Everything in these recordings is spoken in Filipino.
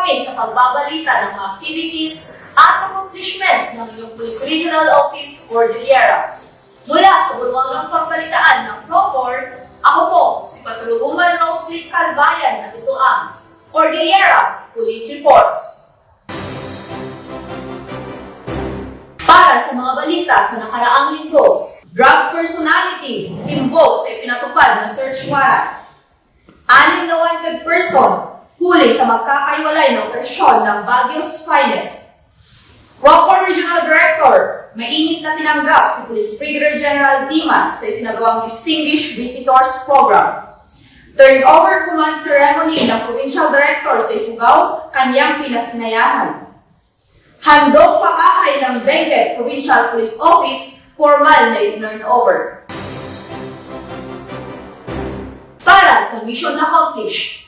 kami sa pagbabalita ng mga activities at accomplishments ng inyong Police Regional Office Cordillera. Mula sa bulwagang pagbalitaan ng PROCOR, ako po si Patrulungan Rosalie Calbayan at ito ang Cordillera Police Reports. Para sa mga balita sa nakaraang linggo, drug personality, timbog sa ipinatupad na search warrant. Anim na wanted person, huli sa magkakaiwalay na operasyon ng Baguio's Finest. Rocco Regional Director, mainit na tinanggap si Police Brigadier General Dimas sa isinagawang Distinguished Visitors Program. Turnover Command Ceremony ng Provincial Director sa Ifugao, kanyang pinasinayahan. Handog pakahay ng Benguet Provincial Police Office, formal na turnover. Para sa mission accomplished.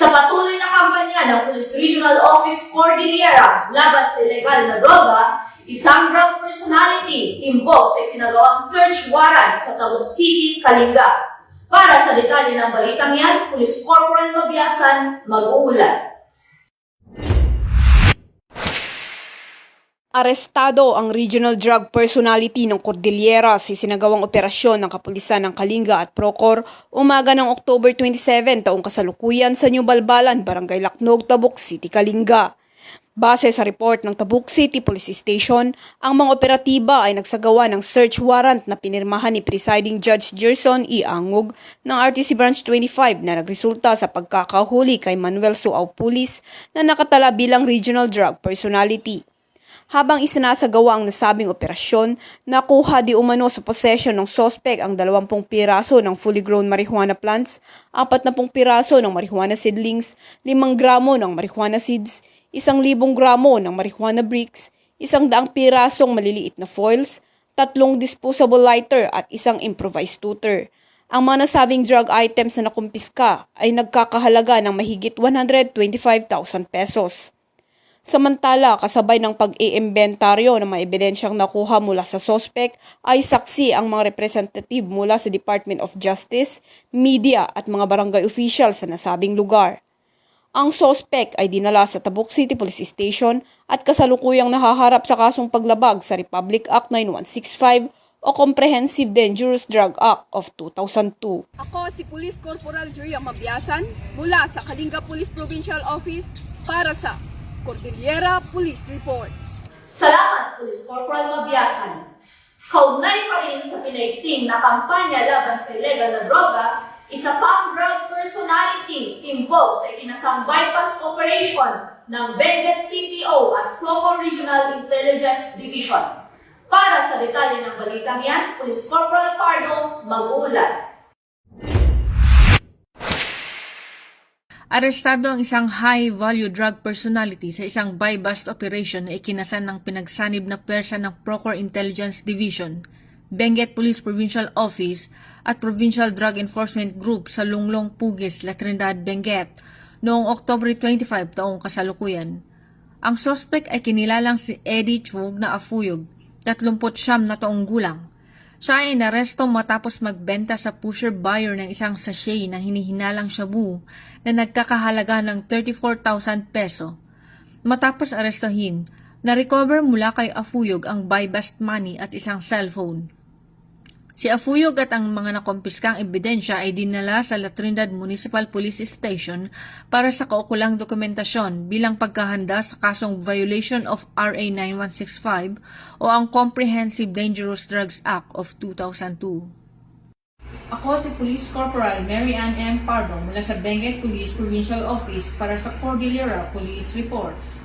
Sa patuloy na kampanya ng Police Regional Office Cordillera laban sa ilegal na droga, isang drug personality timbog sa isinagawang search warrant sa Tabuk City, Kalinga. Para sa detalye ng balitang yan, Police Corporal Mabiasan, mag-uulat. Arestado ang regional drug personality ng Cordillera sa isinagawang operasyon ng kapulisan ng Kalinga at Procor umaga ng October 27 taong kasalukuyan sa New Balbalan, Barangay Laknog, Tabuk City, Kalinga. Base sa report ng Tabuk City Police Station, ang mga operatiba ay nagsagawa ng search warrant na pinirmahan ni Presiding Judge Gerson E. Angog ng RTC Branch 25 na nagresulta sa pagkakahuli kay Manuel Suaw Pulis na nakatala bilang regional drug personality. Habang isinasagawa ang nasabing operasyon, nakuha di umano sa possession ng sospek ang 20 piraso ng fully grown marijuana plants, 40 piraso ng marijuana seedlings, 5 gramo ng marijuana seeds, 1,000 gramo ng marijuana bricks, 100 pirasong maliliit na foils, tatlong disposable lighter at isang improvised tutor. Ang mga nasabing drug items na nakumpiska ay nagkakahalaga ng mahigit 125,000 pesos. Samantala, kasabay ng pag-iimbentaryo ng mga ebidensyang nakuha mula sa sospek ay saksi ang mga representative mula sa Department of Justice, media at mga barangay officials sa nasabing lugar. Ang sospek ay dinala sa Tabuk City Police Station at kasalukuyang nahaharap sa kasong paglabag sa Republic Act 9165 o Comprehensive Dangerous Drug Act of 2002. Ako si Police Corporal Julia Mabiasan mula sa Kalinga Police Provincial Office para sa Cordillera Police Reports. Salamat, Police Corporal Mabiasan. Kaugnay pa rin sa pinaigting na kampanya laban sa illegal na droga, isa pang drug personality timbog sa ikinasang bypass operation ng Benguet PPO at Proco Regional Intelligence Division. Para sa detalye ng balitang yan, Police Corporal Pardo, mag-uulat. Arestado ang isang high-value drug personality sa isang buy-bust operation na ikinasan ng pinagsanib na pwersa ng Procor Intelligence Division, Benguet Police Provincial Office at Provincial Drug Enforcement Group sa Lunglong Pugis, La Trinidad, Benguet noong October 25 taong kasalukuyan. Ang sospek ay kinilalang si Eddie Chug na Afuyog, 39 na taong gulang. Siya ay naresto matapos magbenta sa pusher buyer ng isang sachet ng hinihinalang shabu na nagkakahalaga ng 34,000 peso. Matapos arestohin, na-recover mula kay Afuyog ang buy-bust money at isang cellphone. Si Afuyog at ang mga nakompiskang ebidensya ay dinala sa La Trinidad Municipal Police Station para sa kaukulang dokumentasyon bilang pagkahanda sa kasong violation of RA 9165 o ang Comprehensive Dangerous Drugs Act of 2002. Ako si Police Corporal Mary Ann M. Pardo mula sa Benguet Police Provincial Office para sa Cordillera Police Reports.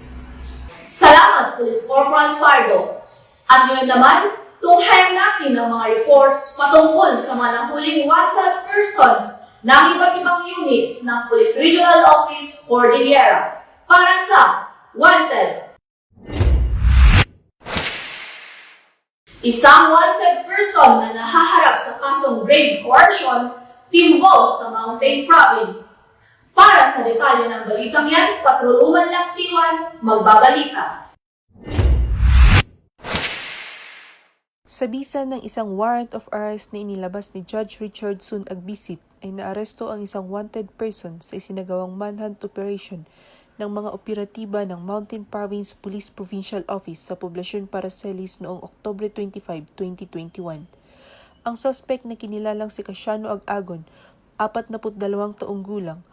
Salamat, Police Corporal Pardo. At ngayon naman, tunghayan natin ang mga reports patungkol sa mga nahuling wanted persons ng iba't ibang units ng Police Regional Office Cordillera para sa Wanted. Isang wanted person na nahaharap sa kasong grave coercion, timbog sa Mountain Province. Para sa detalye ng balitang yan, Patruluman Laktiwan, magbabalita. Sa bisa ng isang warrant of arrest na inilabas ni Judge Richard Sun Agbisit ay naaresto ang isang wanted person sa isinagawang manhunt operation ng mga operatiba ng Mountain Province Police Provincial Office sa poblasyon Paracelis noong Oktubre 25, 2021. Ang suspect na kinilalang si Casiano Ag-agon, 42 taong gulang,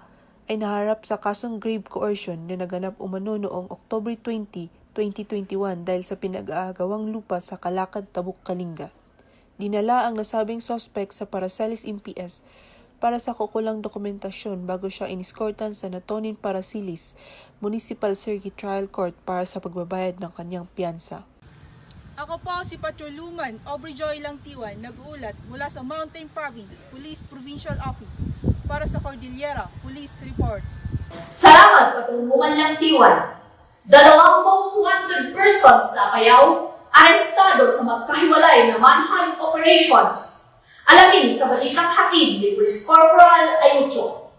ay naharap sa kasong grave coercion na naganap umano noong October 20, 2021 dahil sa pinag-aagawang lupa sa Kalakad, Tabuk, Kalinga. Dinala ang nasabing suspect sa Paracelis MPS para sa kukulang dokumentasyon bago siya iniskortan sa Natonin Paracelis Municipal Circuit Trial Court para sa pagbabayad ng kanyang piyansa. Ako po si Patroluman Aubrey Joy Langtiwan, nag-uulat mula sa Mountain Province Police Provincial Office para sa Cordillera Police Report. Salamat patulungan ng Tiwan. Dalawang most wanted persons sa Apayao, arestado sa magkahiwalay na manhunt operations. Alamin sa balitang hatid ni Police Corporal Ayucho.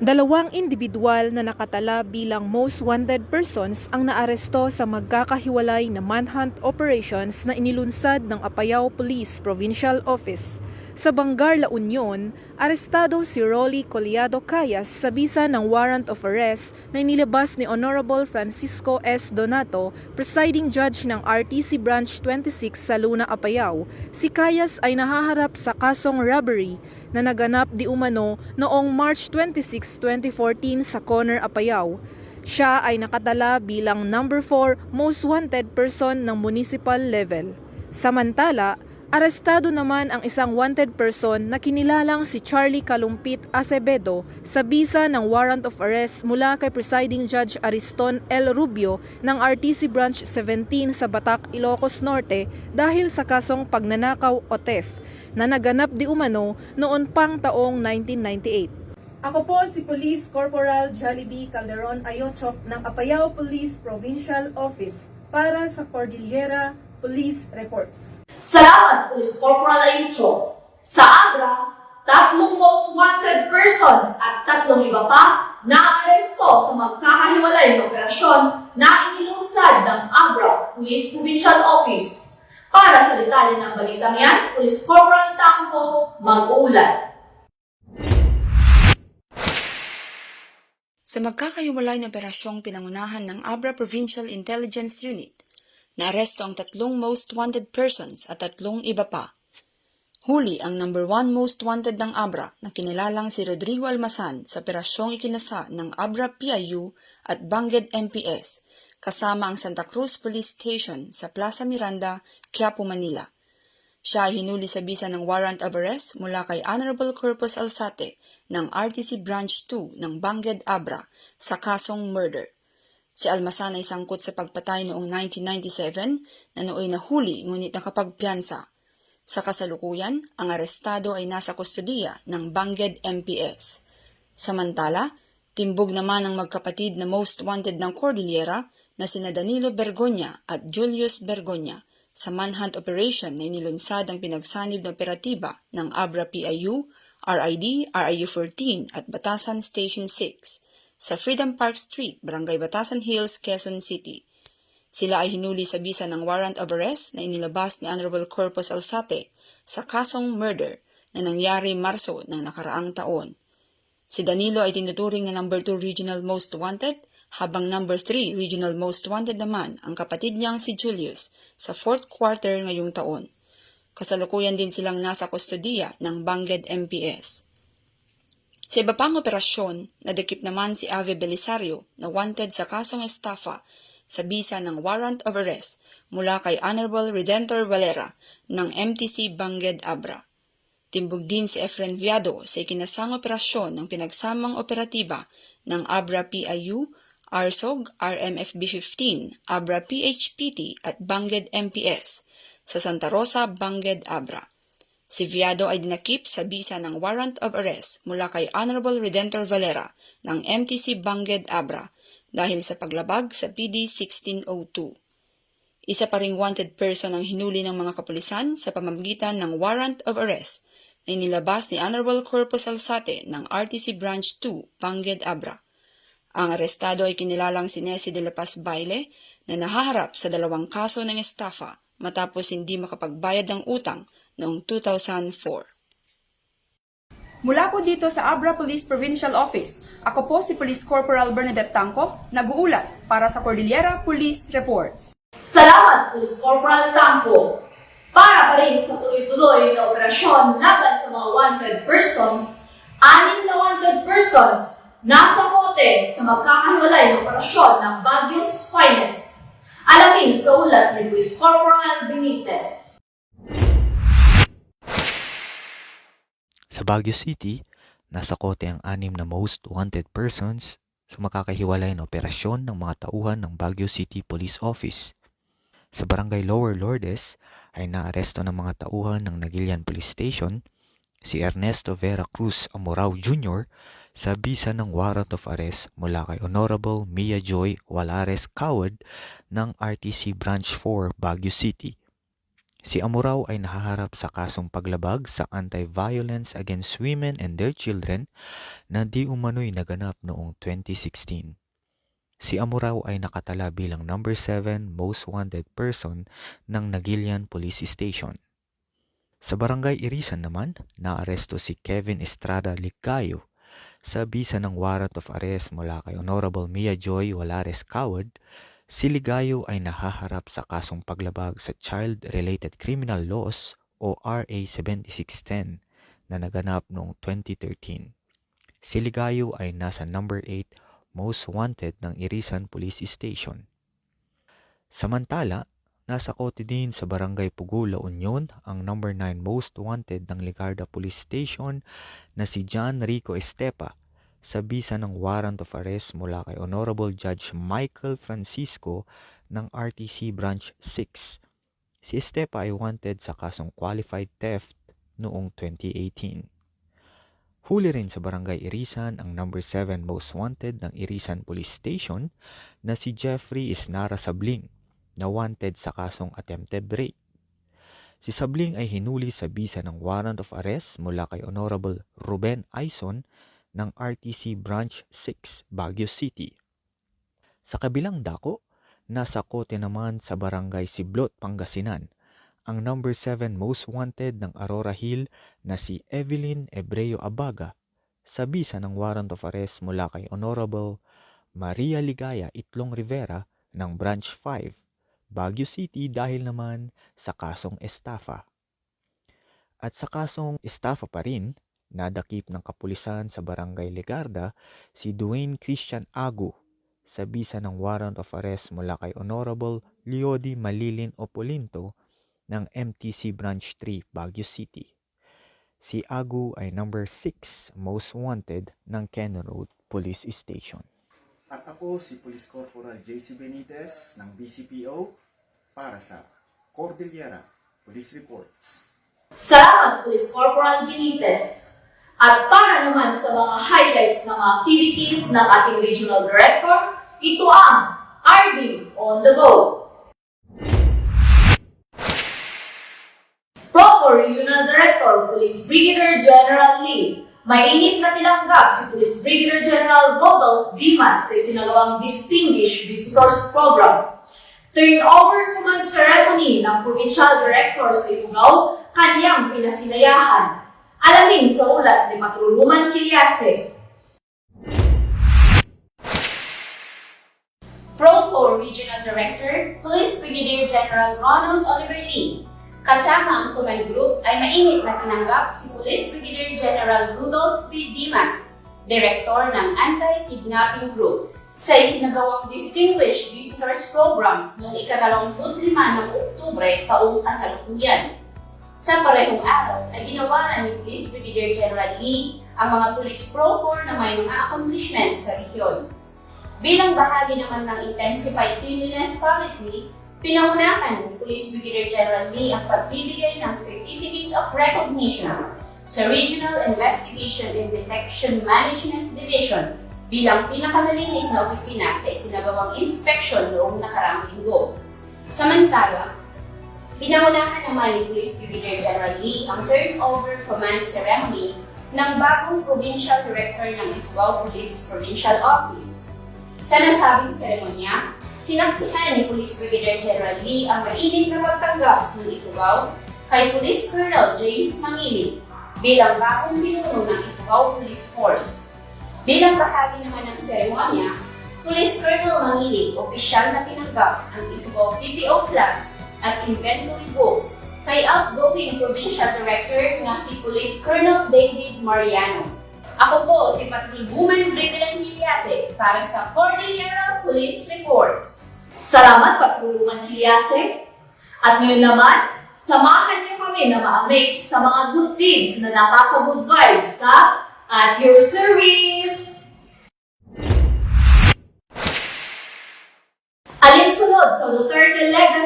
Dalawang individual na nakatala bilang most wanted persons ang naaresto sa magkakahiwalay na manhunt operations na inilunsad ng Apayao Police Provincial Office. Sa Bangar, La Union, arestado si Rolly Coliado Cayas sa bisa ng warrant of arrest na inilabas ni Honorable Francisco S. Donato, presiding judge ng RTC Branch 26 sa Luna, Apayao. Si Cayas ay nahaharap sa kasong robbery na naganap di umano noong March 26, 2014 sa Corner, Apayao. Siya ay nakatala bilang number 4 most wanted person ng municipal level. Samantala, arestado naman ang isang wanted person na kinilalang si Charlie Kalumpit Acevedo sa bisa ng warrant of arrest mula kay Presiding Judge Ariston L. Rubio ng RTC Branch 17 sa Batak, Ilocos Norte dahil sa kasong pagnanakaw o theft na naganap di umano noon pang taong 1998. Ako po si Police Corporal Jollibee Calderon Ayochok ng Apayao Police Provincial Office para sa Cordillera Police Reports. Salamat Police Corporal Ayucho. Sa Abra, tatlong most wanted persons at tatlong iba pa na aresto sa magkakahiwalay na operasyon na inilunsad ng Abra Police Provincial Office. Para sa detalye ng balitang yan, Police Corporal Tangko, mag-uulat. Sa magkakahiwalay na operasyong pinangunahan ng Abra Provincial Intelligence Unit, naaresto ang tatlong most wanted persons at tatlong iba pa. Huli ang number one most wanted ng Abra na kinilalang si Rodrigo Almasan sa operasyong ikinasa ng Abra PIU at Banged MPS kasama ang Santa Cruz Police Station sa Plaza Miranda, Quiapo, Manila. Siya ay hinuli sa bisa ng warrant of arrest mula kay Honorable Corpus Alsate ng RTC Branch 2 ng Banged Abra sa kasong murder. Si Almasan ay sangkot sa pagpatay noong 1997 na nooy nahuli ngunit nakapagpiyansa. Sa kasalukuyan, ang arestado ay nasa kustodiya ng Banged MPS. Samantala, timbog naman ang magkapatid na most wanted ng Cordillera na sina Danilo Bergonya at Julius Bergonya sa manhunt operation na inilunsad ang pinagsanib na operatiba ng Abra PIU, RID, RIU-14 at Batasan Station 6 sa Freedom Park Street, Barangay Batasan Hills, Quezon City. Sila ay hinuli sa bisa ng warrant of arrest na inilabas ni Honorable Corpus Alsate sa kasong murder na nangyari Marso ng nakaraang taon. Si Danilo ay tinuturing na number 2 regional most wanted habang number 3 regional most wanted naman ang kapatid niyang si Julius sa fourth quarter ngayong taon. Kasalukuyan din silang nasa kustodiya ng Banged MPS. Sa iba pang operasyon, nadikip naman si Ave Belisario na wanted sa kasong estafa sa bisa ng warrant of arrest mula kay Honorable Redentor Valera ng MTC Banged Abra. Timbog din si Efren Viado sa ikinasang operasyon ng pinagsamang operatiba ng Abra PIU, ARSOG, RMFB-15, Abra PHPT at Banged MPS sa Santa Rosa, Banged Abra. Si Viado ay dinakip sa bisa ng warrant of arrest mula kay Honorable Redentor Valera ng MTC Banged Abra dahil sa paglabag sa PD 1602. Isa pa ring wanted person ang hinuli ng mga kapulisan sa pamamagitan ng warrant of arrest na inilabas ni Honorable Corpus Alsate ng RTC Branch 2, Banged Abra. Ang arestado ay kinilalang si Nessie de la Paz Baile na nahaharap sa dalawang kaso ng estafa matapos hindi makapagbayad ng utang noong 2004. Mula po dito sa Abra Police Provincial Office, ako po si Police Corporal Bernadette Tangko, nag-uulat para sa Cordillera Police Reports. Salamat, Police Corporal Tangko. Para pa rin sa tuloy-tuloy na operasyon laban sa mga wanted persons, anim na wanted persons nasa kote sa magkakahiwalay na operasyon ng Baguio's Finest. Alamin sa ulat ni Police Corporal Benitez. Sa Baguio City, nasa kote ang anim na most wanted persons sa makakahiwalay na operasyon ng mga tauhan ng Baguio City Police Office. Sa Barangay Lower Lourdes ay naaresto ng mga tauhan ng Nagilian Police Station si Ernesto Vera Cruz Amorao Jr. sa bisa ng warrant of arrest mula kay Honorable Mia Joy Walares Coward ng RTC Branch 4 Baguio City. Si Amurao ay nahaharap sa kasong paglabag sa Anti-Violence Against Women and Their Children na di umano'y naganap noong 2016. Si Amurao ay nakatala bilang number 7 most wanted person ng Nagilian Police Station. Sa Barangay Irisan naman, naaresto si Kevin Estrada Licayo sa bisa ng warrant of arrest mula kay Honorable Mia Joy Walares Coward Si Ligayo ay nahaharap sa kasong paglabag sa Child-Related Criminal Laws o RA 7610 na naganap noong 2013. Si Ligayo ay nasa number 8 most wanted ng Irisan Police Station. Samantala, nasa kote din sa Barangay Pugo, La Union ang number 9 most wanted ng Ligarda Police Station na si John Rico Estepa sa bisa ng warrant of arrest mula kay Honorable Judge Michael Francisco ng RTC Branch 6. Si Estepa ay wanted sa kasong qualified theft noong 2018. Huli rin sa Barangay Irisan ang number 7 most wanted ng Irisan Police Station na si Jeffrey Isnara Sabling na wanted sa kasong attempted rape. Si Sabling ay hinuli sa bisa ng warrant of arrest mula kay Honorable Ruben Aison ng RTC Branch 6, Baguio City. Sa kabilang dako, nasa kote naman sa barangay Siblot, Pangasinan, ang number 7 most wanted ng Aurora Hill na si Evelyn Ebreo Abaga sa bisa ng warrant of arrest mula kay Honorable Maria Ligaya Itlong Rivera ng Branch 5, Baguio City dahil naman sa kasong estafa. At sa kasong estafa pa rin, Nadakip ng kapulisan sa Barangay Legarda si Dwayne Christian Agu sa bisa ng warrant of arrest mula kay Honorable Leody Malilin Opolinto ng MTC Branch 3, Baguio City. Si Agu ay number 6 most wanted ng Ken Road Police Station. At ako si Police Corporal JC Benitez ng BCPO para sa Cordillera Police Reports. Salamat, Police Corporal Benitez. At para naman sa mga highlights ng mga activities ng ating Regional Director, ito ang RD on the go. Procor Regional Director, Police Brigadier General Lee. Mainit na tinanggap si Police Brigadier General Rodolph Dimas sa isinagawang Distinguished Visitors Program. Turnover Command Ceremony ng Provincial Director sa Ifugao, kanyang pinasinayahan. Alamin sa ulat ni Patruluman Kiriase. Proco Regional Director, Police Brigadier General Ronald Oliver Lee. Kasama ang command group ay mainit na tinanggap si Police Brigadier General Rudolph B. Dimas, Director ng Anti-Kidnapping Group, sa isinagawang Distinguished Visitors Program noong ika-25 ng Oktubre taong kasalukuyan. Sa parehong araw ay ginawaran ni Police Brigadier General Lee ang mga police procor na may mga accomplishments sa rehiyon. Bilang bahagi naman ng Intensified Cleanliness Policy, pinangunahan ni Police Brigadier General Lee ang pagbibigay ng Certificate of Recognition sa Regional Investigation and Detection Management Division bilang pinakamalinis na opisina sa isinagawang inspection noong nakaraang linggo. Samantala, Pinaunahan naman ni Police Brigadier General Lee ang turnover command ceremony ng bagong Provincial Director ng Ifugao Police Provincial Office. Sa nasabing seremonya, Sinaksihan ni Police Brigadier General Lee ang mainit na pagtanggap ng Ifugao kay Police Colonel James Mangili bilang bagong pinuno ng Ifugao Police Force. Bilang bahagi naman ng seremonya, Police Colonel Mangili opisyal na tinanggap ang Ifugao PPO flag at inventory book kay outgoing Provincial Director na si Police Colonel David Mariano. Ako po si Patrolwoman Bribelan Giliase para sa Cordillera Police Reports. Salamat, Patrulungan Kilyase. At ngayon naman, samahan niyo kami na ma-amaze sa mga good deeds na nakaka-good vibes sa At Your Service! Alinsunod sa Duterte Legacy,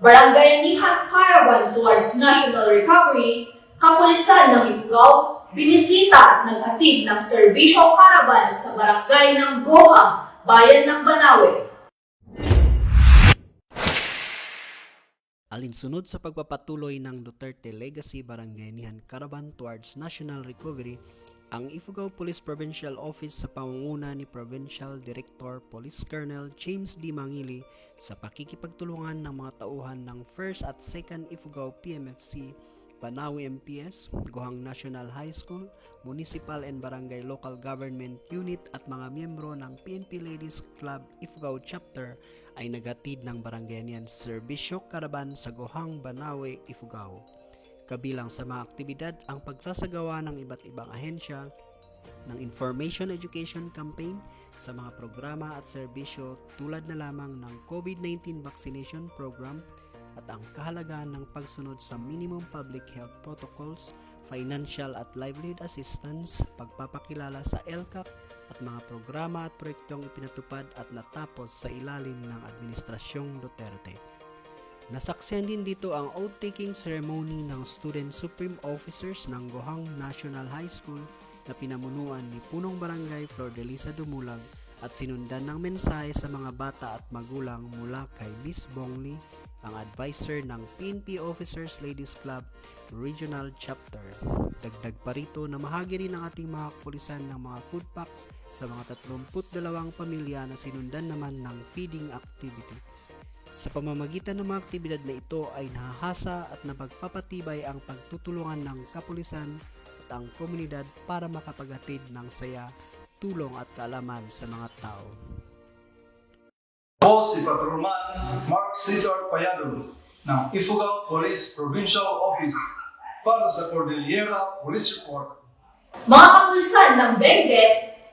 Barangay Nihat Caravan towards National Recovery, Kapulisan ng Ifugao, binisita at naghatid ng serbisyo caravan sa barangay ng Goha, Bayan ng Banawe, Alinsunod sa pagpapatuloy ng Duterte Legacy Barangay Nihan Caravan towards National Recovery, ang Ifugao Police Provincial Office sa pamunguna ni Provincial Director Police Colonel James D. Mangili sa pakikipagtulungan ng mga tauhan ng 1st at 2nd Ifugao PMFC, Banawi MPS, Gohang National High School, Municipal and Barangay Local Government Unit at mga miyembro ng PNP Ladies Club Ifugao Chapter ay nagatid ng barangayanian serbisyo karaban sa Gohang Banawe, Ifugao. Kabilang sa mga aktibidad ang pagsasagawa ng iba't ibang ahensya ng information education campaign sa mga programa at serbisyo tulad na lamang ng COVID-19 vaccination program at ang kahalagahan ng pagsunod sa minimum public health protocols, financial at livelihood assistance, pagpapakilala sa LCAP at mga programa at proyektong ipinatupad at natapos sa ilalim ng Administrasyong Duterte. Nasaksihan din dito ang oath-taking ceremony ng Student Supreme Officers ng Gohang National High School na pinamunuan ni Punong Barangay Flor de Lisa Dumulag at sinundan ng mensahe sa mga bata at magulang mula kay Miss Bongli, ang advisor ng PNP Officers Ladies Club Regional Chapter. Dagdag pa rito na mahagi rin ang ating mga kapulisan ng mga food packs sa mga 32 pamilya na sinundan naman ng feeding activity. Sa pamamagitan ng mga aktibidad na ito ay nahahasa at napagpapatibay ang pagtutulungan ng kapulisan at ang komunidad para makapaghatid ng saya, tulong at kaalaman sa mga tao. Ako si Patrolman Mark Cesar Payado ng Ifugao Police Provincial Office para sa Cordillera Police Report. Mga kapulisan ng Benguet,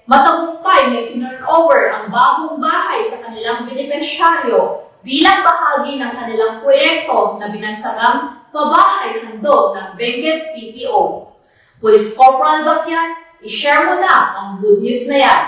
matagumpay na itinurn over ang bagong bahay sa kanilang benepisyaryo bilang bahagi ng kanilang proyekto na binansagang Pabahay Handog ng Benguet PPO. Police Corporal Bakyan, i-share mo na ang good news na yan.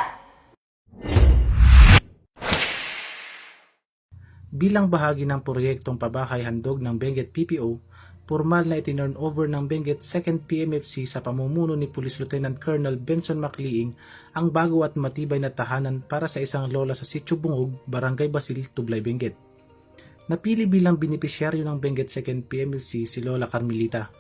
Bilang bahagi ng proyektong pabahay handog ng Benguet PPO, formal na itinurn over ng Benguet 2nd PMFC sa pamumuno ni Police Lieutenant Colonel Benson Macliing ang bago at matibay na tahanan para sa isang lola sa Sitio Bungog, Barangay Basil, Tublay, Benguet. Napili bilang benepisyaryo ng Benguet 2nd PMFC si Lola Carmelita,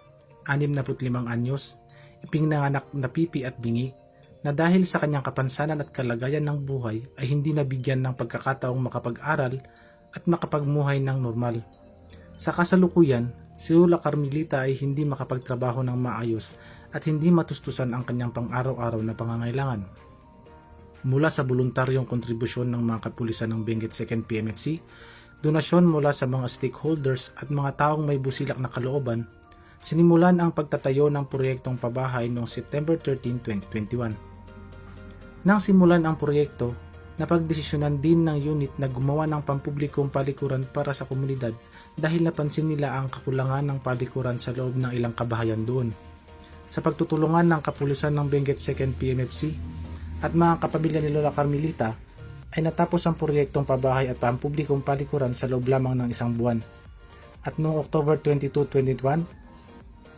65 anyos, ipinanganak na pipi at bingi, na dahil sa kanyang kapansanan at kalagayan ng buhay ay hindi nabigyan ng pagkakataong makapag-aral at makapagmuhay ng normal. Sa kasalukuyan, si Lola Carmelita ay hindi makapagtrabaho ng maayos at hindi matustusan ang kanyang pang-araw-araw na pangangailangan. Mula sa voluntaryong kontribusyon ng mga kapulisan ng Benguet 2nd PMFC, donasyon mula sa mga stakeholders at mga taong may busilak na kalooban, sinimulan ang pagtatayo ng proyektong pabahay noong September 13, 2021. Nang simulan ang proyekto, napagdesisyonan din ng unit na gumawa ng pampublikong palikuran para sa komunidad dahil napansin nila ang kakulangan ng palikuran sa loob ng ilang kabahayan doon. Sa pagtutulungan ng kapulisan ng Benguet 2nd PMFC at mga kapamilya ni Lola Carmelita, ay natapos ang proyektong pabahay at pampublikong palikuran sa loob lamang ng isang buwan. At noong October 22, 2021,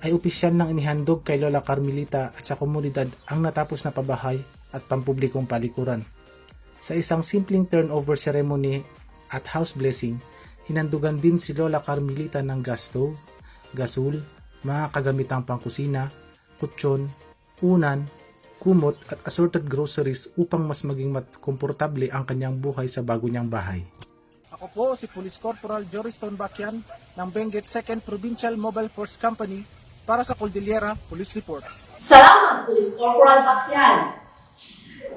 ay opisyal nang inihandog kay Lola Carmelita at sa komunidad ang natapos na pabahay at pampublikong palikuran. Sa isang simpleng turnover ceremony at house blessing, hinandugan din si Lola Carmelita ng gas stove, gasol, mga kagamitang pangkusina, kutsyon, unan, kumot at assorted groceries upang mas maging komportable ang kanyang buhay sa bago niyang bahay. Ako po si Police Corporal Jory Stone Bacyan ng Benguet 2nd Provincial Mobile Force Company para sa Cordillera Police Reports. Salamat, Police Corporal Bacyan.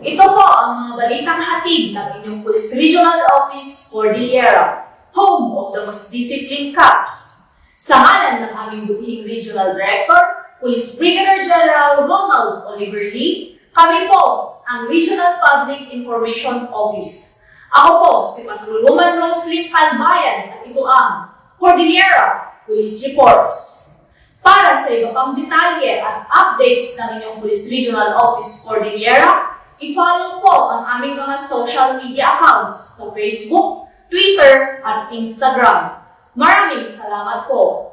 Ito po ang mga balitang hatid ng inyong Police Regional Office Cordillera, home of the most disciplined cops. Sa ngalan ng aming butihing Regional Director, Police Brigadier General Ronald Oliver Lee, kami po ang Regional Public Information Office. Ako po si Patrolwoman Roslyn Calbayan at ito ang Cordillera Police Reports. Para sa iba pang detalye at updates ng inyong Police Regional Office Cordillera, i-follow po ang aming mga social media accounts sa Facebook, Twitter, at Instagram. Maraming salamat po!